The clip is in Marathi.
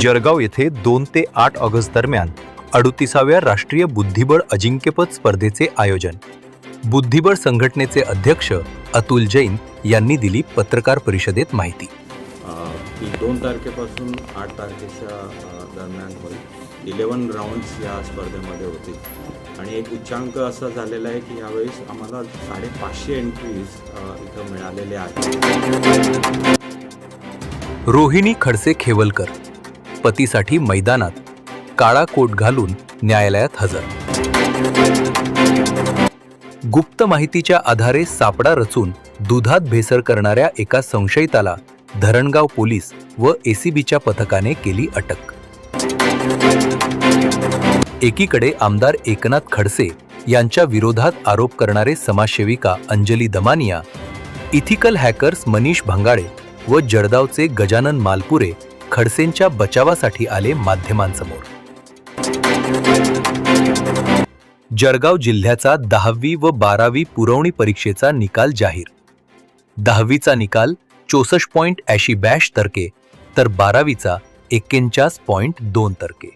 जळगाव येथे दोन ते आठ ऑगस्ट दरम्यान अडुतीसाव्या राष्ट्रीय बुद्धिबळ अजिंक्यपद स्पर्धेचे आयोजन. बुद्धिबळ संघटनेचे अध्यक्ष अतुल जैन यांनी दिली पत्रकार परिषदेत माहिती. दोन तारखेपासून आठ तारखेच्या दरम्यान होईल. इलेवन राऊंड्स या स्पर्धेमध्ये होतील आणि एक उच्चांक असा झालेला आहे की यावेळेस आम्हाला साडेपाचशे एंट्रीज इथं मिळालेल्या आहेत. रोहिणी खडसे खेवलकर. पतीसाठी मैदानात काळा कोट घालून न्यायालयात हजर. गुप्त माहितीच्या आधारे सापडा रचून दुधात भेसळ करणाऱ्या एका संशयिताला धरणगाव पोलीस व एसीबीच्या पथकाने केली अटक. एकीकडे आमदार एकनाथ खडसे यांच्या विरोधात आरोप करणारे समाजसेविका अंजली दमानिया इथिकल हॅकर्स मनीष भंगाळे व जळगावचे गजानन मालपुरे खडसेंच्या बचावासाठी आले माध्यमांसमोर. जळगाव जिल्ह्याचा दहावी व बारावी पुरवणी परीक्षेचा निकाल जाहीर. दहावीचा निकाल चोसष्ट पॉईंट ऐंशी बॅश तर्के तर बारावीचा एक्केचाळीस पॉईंट दोन तर्के.